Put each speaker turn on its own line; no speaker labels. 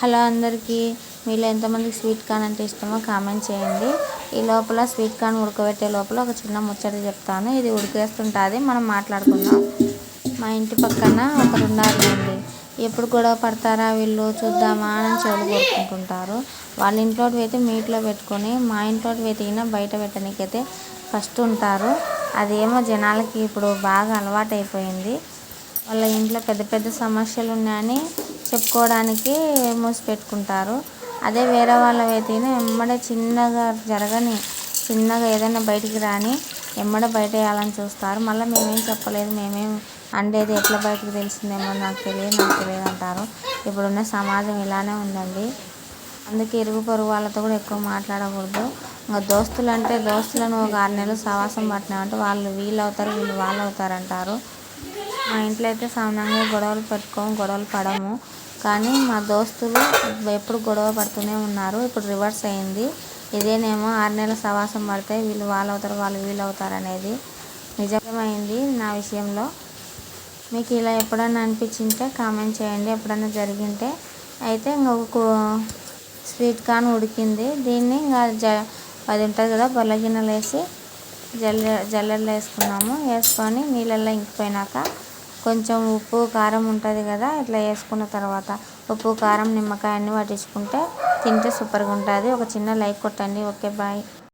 Hello అందరికీ మీలో ఎంతమందికి స్వీట్ కార్న్ అంటే ఇష్టమో కామెంట్ చేయండి. ఈ లోపల స్వీట్ కార్న్ ఉడకబెట్టే లోపల ఒక చిన్న ముచ్చట చెప్తాను. ఇది ఉడికేస్తుంటుంది మనం మాట్లాడుకుందాం. మా ఇంటి పక్కన ఒక రెండారు ఉంది ఎప్పుడు గొడవ పడతారా వీళ్ళు? చూద్దామా అని చెవులు కోరుకుంటుంటారు వాళ్ళ ఇంట్లో అయితే మీట్లో పెట్టుకొని మా ఇంట్లో వెతికినా బయట పెట్టడానికైతే ఫస్ట్ ఉంటారు. అదేమో జనాలకి ఇప్పుడు బాగా అలవాటు అయిపోయింది వాళ్ళ ఇంట్లో పెద్ద పెద్ద సమస్యలు ఉన్నాయని చెప్పుకోవడానికి మూసి పెట్టుకుంటారు అదే వేరే వాళ్ళవైతేనే ఎమ్మడే చిన్నగా జరగని చిన్నగా ఏదైనా బయటికి రాని ఎమ్మడే బయట వేయాలని చూస్తారు. మళ్ళీ మేమేం చెప్పలేదు మేమేం అండేది ఎట్లా బయటకు తెలిసిందేమో నాకు తెలియదు నాకు తెలియదు అంటారు. ఇప్పుడున్న సమాజం ఇలానే ఉందండి. అందుకే ఇరుగు పొరుగు వాళ్ళతో కూడా ఎక్కువ మాట్లాడకూడదు. ఇంకా దోస్తులు అంటే దోస్తులను ఒక ఆరు నెలలు సహవాసం పట్టినామంటే వాళ్ళు వీళ్ళు అవుతారు వీళ్ళు వాళ్ళు అవుతారు అంటారు మా ఇంట్లో అయితే సామాన్యంగా గొడవలు పెట్టుకోము గొడవలు పడము. కానీ మా దోస్తులు ఎప్పుడు గొడవ పడుతూనే ఉన్నారు. ఇప్పుడు రివర్స్ అయింది. ఇదేనేమో ఆరు నెలల సవాసం పడితే వీళ్ళు వాళ్ళు అవుతారు వాళ్ళు వీళ్ళు అవుతారు అనేది నిజమైంది నా విషయంలో. మీకు ఇలా ఎప్పుడన్నా అనిపించింటే కామెంట్ చేయండి. ఎప్పుడన్నా జరిగింటే అయితే ఇంకొక స్వీట్ కార్న్ ఉడికింది. దీన్ని ఇంకా జ అది ఉంటుంది కదా బొల్ల గిన్నెలు వేసి జల్ల జల్లెడలో వేసుకున్నాము. వేసుకొని నీళ్ళల్లో ఇంకిపోయినాక కొంచెం ఉప్పు కారం ఉంటుంది కదా ఇట్లా వేసుకున్న తర్వాత ఉప్పు కారం నిమ్మకాయ అన్నీ పట్టించుకుంటే తింటే సూపర్గా ఉంటుంది. ఒక చిన్న లైక్ కొట్టండి. Okay bye.